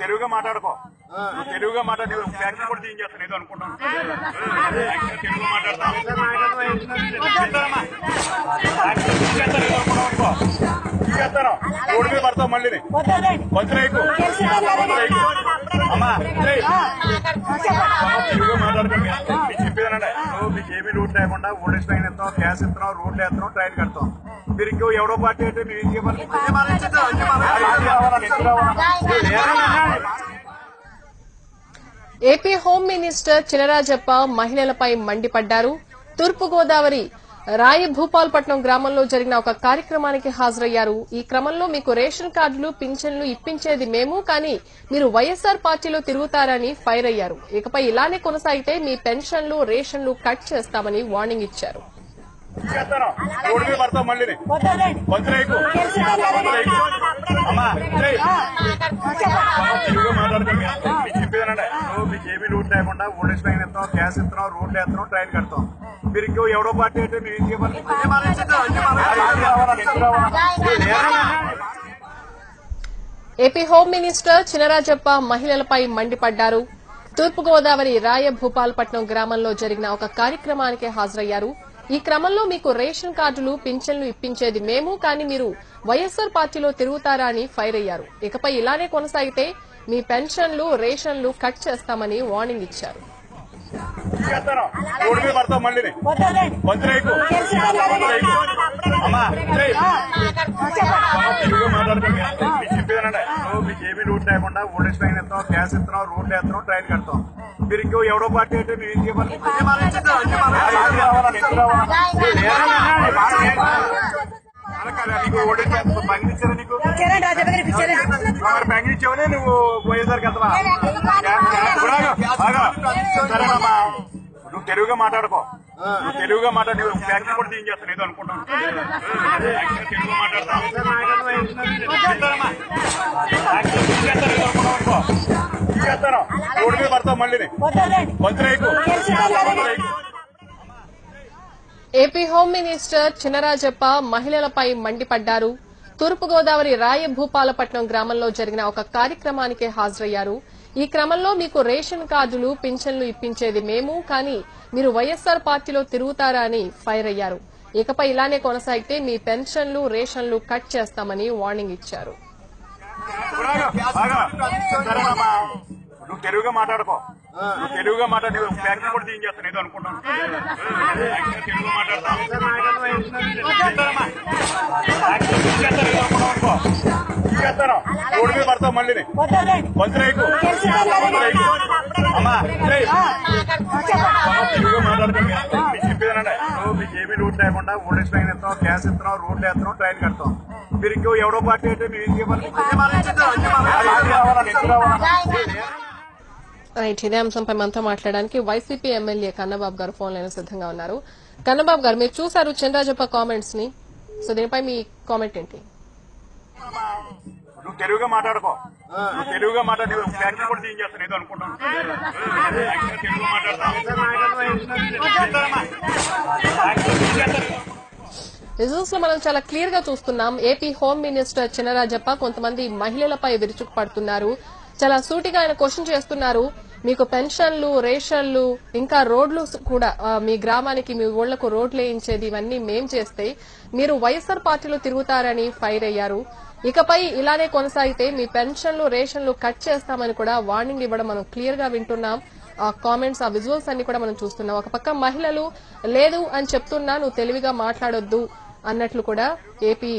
తెలుగుగా మాట్లాడుకో. నువ్వు తెలుగుగా మాట్లాడి ఫ్యాక్టరీ కూడా తీయించేస్తాను ఏదో అనుకుంటాను. మాట్లాడతాను. రోడ్డు మీద పడతావు మళ్ళీ. అమ్మా. చెప్పేదనండి మీకు ఏమీ రూట్ లేకుండా ఓల్డేజ్ ట్రైన్ ఇస్తాం గ్యాస్ ఇస్తున్నాం రోడ్లు వేస్తున్నాం ట్రైన్ కడతాం మీరు ఇంకో ఎవడో పార్టీ అయితే మీరు ఏం చెప్పాలి? ఏపీ హోం మినిస్టర్ చినరాజప్ప మహిళలపై మండిపడ్డారు. తూర్పుగోదావరి రాయభూపాల్పట్నం గ్రామంలో జరిగిన ఒక కార్యక్రమానికి హాజరయ్యారు. ఈ క్రమంలో మీకు రేషన్ కార్డులు పింఛన్లు ఇప్పించేది మేము కానీ మీరు వైఎస్ఆర్ పార్టీలో తిరుగుతారని ఫైర్ అయ్యారు. ఇకపై ఇలానే కొనసాగితే మీ పెన్షన్లు రేషన్లు కట్ చేస్తామని వార్నింగ్ ఇచ్చారు. అమ్మా మీకు ఏమీ రూట్ లేకుండా ఓల్డేజ్ ట్రైన్ ఇస్తాం గ్యాస్ ఇస్తున్నాం రోడ్లు వేస్తున్నాం ట్రైన్ కడతాం మీరు ఇంకో ఎవడో పార్టీ అయితే మీరు ఏం చెప్పాలి ఏపీ హోం మినిస్టర్ చినరాజప్ప మహిళలపై మండిపడ్డారు తూర్పుగోదావరి రాయభూపాల్పట్నం గ్రామంలో జరిగిన ఒక కార్యక్రమానికి హాజరయ్యారు ఈ క్రమంలో మీకు రేషన్ కార్డులు పింఛన్లు ఇప్పించేది మేము కానీ మీరు వైఎస్ఆర్ పార్టీలో తిరుగుతారా అని ఫైర్ అయ్యారు ఇకపై ఇలానే కొనసాగితే మీ పెన్షన్లు రేషన్లు కట్ చేస్తామని వార్నింగ్ ఇచ్చారు ఏమీ రూట్ లేకుండా ఓల్డేజ్ ట్రైన్ ఇస్తాం గ్యాస్ ఇస్తున్నాం రోడ్లు వేస్తున్నాం ట్రైన్ కడతాం మీరు ఇంకో ఎవడో పార్టీ అయితే మీరు ఏం చెప్పాలి నీకు ఓల్డేజ్ బ్యాంక్ ఇచ్చారా నీకు మరి బ్యాంక్ ఇచ్చావనే నువ్వు పోయేసరికి వెళ్తావా సరేనమ్మా నువ్వు తెలుగుగా మాట్లాడుకో నువ్వు తెలుగుగా మాట్లాడి బ్యాంక్ కూడా తీయించేస్తాను ఏదో అనుకుంటాను మాట్లాడతాను మీద పడతావు మళ్ళీ. ఏపీ హోమ్ మినిస్టర్ చినరాజప్ప మహిళలపై మండిపడ్డారు. తూర్పుగోదావరి రాయభూపాలపట్నం గ్రామంలో జరిగిన ఒక కార్యక్రమానికి హాజరయ్యారు. ఈ క్రమంలో మీకు రేషన్ కార్డులు పింఛన్లు ఇప్పించేది మేము కానీ మీరు వైఎస్సార్ పార్టీలో తిరుగుతారా అని ఫైర్ అయ్యారు. ఇకపై ఇలానే కొనసాగితే మీ పెన్షన్లు రేషన్లు కట్ చేస్తామని వార్నింగ్ ఇచ్చారు. నువ్వు తెలుగుగా మాట్లాడుకో. తెలుగుగా మాట్లాడి కూడా తీయించేస్తాను ఏదో అనుకుంటాను మాట్లాడతాను అనుకో. తీయించేస్తాను. రోడ్డు మీద పడతావు మళ్ళీ. అమ్మా. తెలుగుగా మీకు చెప్పేదనండి మీకు ఏమీ రూట్ లేకుండా ఓల్డేజ్ ట్రైన్ ఇస్తాం గ్యాస్ ఇస్తున్నాం రోడ్లు వేస్తున్నాం ట్రైన్ కడతాం మీరు ఇంకో ఎవడో పార్టీ అయితే మీరు ఏం చెప్పాలి రైట్ ఇదే అంశంపై మనతో మాట్లాడడానికి వైసీపీ ఎమ్మెల్యే కన్నబాబు గారు ఫోన్ లైన్ సిద్ధంగా ఉన్నారు. కన్నబాబు గారు మీరు చూసారు చంద్రాజప్ప కామెంట్స్ని. సో దీనిపై మీ కామెంట్ ఏంటి? నువ్వు తెలుగుగా మాట్లాడుకో. నువ్వు తెలుగుగా మాట్లాడి. కూడా ఏదో అనుకుంటాను మాట్లాడతాను. రిజల్ట్స్లో మనం చాలా క్లియర్గా చూస్తున్నాం. ఏపీ హోమ్ మినిస్టర్ చినరాజప్ప కొంతమంది మహిళలపై విరుచుకుపడుతున్నారు. చాలా సూటిగా ఆయన క్వశ్చన్ చేస్తున్నారు. మీకు పెన్షన్లు రేషన్లు ఇంకా రోడ్లు కూడా మీ గ్రామానికి మీ ఊళ్ళకు రోడ్లు వేయించేది ఇవన్నీ మేం చేస్తే మీరు వైఎస్ఆర్ పార్టీలో తిరుగుతారని ఫైర్ అయ్యారు. ఇకపై ఇలానే కొనసాగితే మీ పెన్షన్లు రేషన్లు కట్ చేస్తామని కూడా వార్నింగ్ ఇవ్వడం మనం క్లియర్గా వింటున్నాం. ఆ కామెంట్స్ ఆ విజువల్స్ అన్ని కూడా మనం చూస్తున్నాం. ఒక పక్క మహిళలు లేదు అని చెప్తున్నా నువ్వు తెలివిగా మాట్లాడొద్దు అన్నట్లు కూడా ఏపీ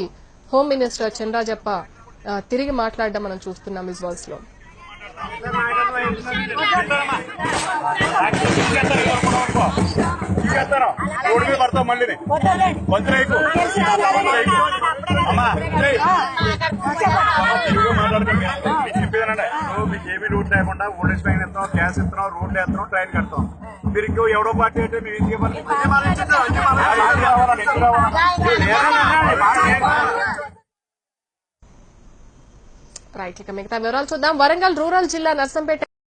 హోమ్ మినిస్టర్ చంద్రాజప్ప తిరిగి మాట్లాడడం మనం చూస్తున్నాం విజువల్స్లో వింటారమ్మా? రోడ్డు మీద పడతాం మళ్ళీ వదిలేకు వదిలేకు. అమ్మా ఏమీ రూట్ లేకుండా ఓల్డేజ్ ట్రైన్ ఇస్తాం గ్యాస్ ఇస్తున్నాం రోడ్లు వేస్తున్నాం ట్రైన్ కడతాం మీరు ఇంకో ఎవడో పార్టీ అంటే మీరు ఏం చెప్పాలి రైట్ ఇక మిగతా వివరాలు చూద్దాం. వరంగల్ రూరల్ జిల్లా నర్సంపేట